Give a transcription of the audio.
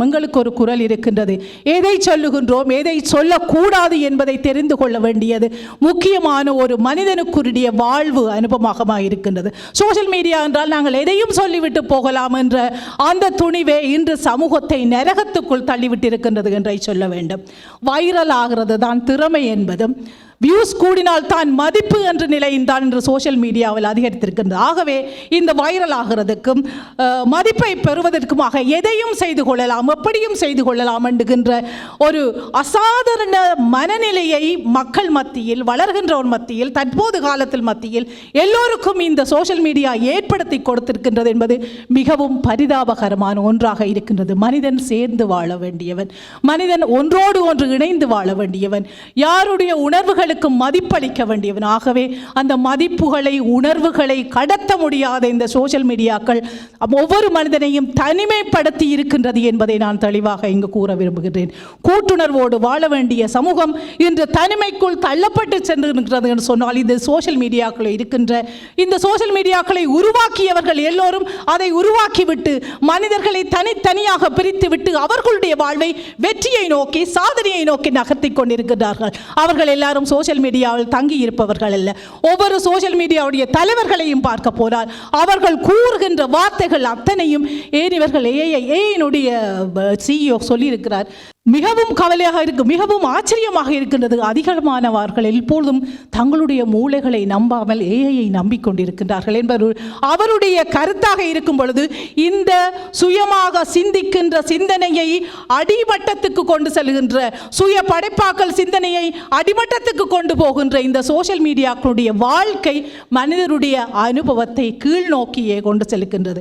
எங்களுக்கு ஒரு குரல் இருக்கின்றது. எதை சொல்லுகின்றோம்? எதை சொல்லக்கூடாது என்பதை தெரிந்து கொள்ள வேண்டியது முக்கியமான ஒரு மனிதனுக்குரிய வாழ்வு அனுபவமாக இருக்கின்றது சோஷியல் மீடியா என்றால் நாங்கள் எதையும் சொல்லிவிட்டு போகலாம் என்ற அந்த துணிவே இன்று சமூகத்தை நரகத்துக்குள் தள்ளிவிட்டிருக்கின்றது என்றை சொல்ல வேண்டும். வைரல் ஆகிறது தான் திறமை என்பதும் வியூஸ் கூடினால் தான் மதிப்பு என்ற நிலையின் தான் இன்று சோஷியல் மீடியாவில் அதிகரித்திருக்கின்றது. ஆகவே இந்த வைரல் ஆகிறதுக்கும் மதிப்பை பெறுவதற்குமாக எதையும் செய்து கொள்ளலாம் எப்படியும் செய்து கொள்ளலாம் என்கின்ற ஒரு அசாதாரண மனநிலையை மக்கள் மத்தியில் வளர்கின்றவர் மத்தியில் தற்போது காலத்தில் மத்தியில் எல்லோருக்கும் இந்த சோஷியல் மீடியா ஏற்படுத்தி கொடுத்திருக்கின்றது என்பது மிகவும் பரிதாபகரமான ஒன்றாக இருக்கின்றது. மனிதன் சேர்ந்து வாழ வேண்டியவன் மனிதன் ஒன்றோடு ஒன்று இணைந்து வாழ வேண்டியவன் யாருடைய உணர்வுகள் உணர்வுகளுக்கு மதிப்பளிக்க வேண்டியவன். ஆகவே அந்த மதிப்புகளை உணர்வுகளை கடத்த முடியாத இந்த சோசியல் மீடியாக்கள் ஒவ்வொரு மனிதனையும் தனிமைப்படுத்தி இருக்கின்றது என்பதை நான் தெளிவாக இங்கு கூற விரும்புகிறேன் கூட்டுணர்வோடு வாழ வேண்டிய சமூகம் இன்று தனிமைக்குள் தள்ளப்பட்டு சென்றிருக்கிறது என்று சொன்னால் இந்த சோசியல் மீடியாக்கள் இருக்கின்ற இந்த சோசியல் மீடியாக்களை உருவாக்கியவர்கள் எல்லோரும் அதை உருவாக்கிவிட்டு மனிதர்களை தனித்தனியாக பிரித்துவிட்டு அவர்களுடைய வாழ்வை வெற்றியை நோக்கி சாதனையை நோக்கி நகர்த்தி கொண்டிருக்கிறார்கள் அவர்கள் எல்லாரும் சோஷியல் மீடியாவில் தங்கி இருப்பவர்கள் அல்ல. ஒவ்வொரு சோஷியல் மீடியாவுடைய தலைவர்களையும் பார்க்க போனால் அவர்கள் கூறுகின்ற வார்த்தைகள் அத்தனையும் ஏன் இவர்கள் ஏஐ ஏயினுடைய சிஇஓ சொல்லியிருக்கிறார். மிகவும் கவலையாக இருக்கு மிகவும் ஆச்சரியமாக இருக்கின்றது அதிகமானவர்கள் எப்பொழுதும் தங்களுடைய மூளைகளை நம்பாமல் ஏஐயை நம்பிக்கொண்டிருக்கின்றார்கள் என்பது அவருடைய கருத்தாக இருக்கும் பொழுது இந்த சுயமாக சிந்திக்கின்ற சிந்தனையை அடிமட்டத்துக்கு கொண்டு செல்கின்ற சுய படைப்பாக்கல் சிந்தனையை அடிமட்டத்துக்கு கொண்டு போகின்ற இந்த சோஷியல் மீடியாக்களுடைய வாழ்க்கை மனிதருடைய அனுபவத்தை கீழ் நோக்கியே கொண்டு செல்கின்றது.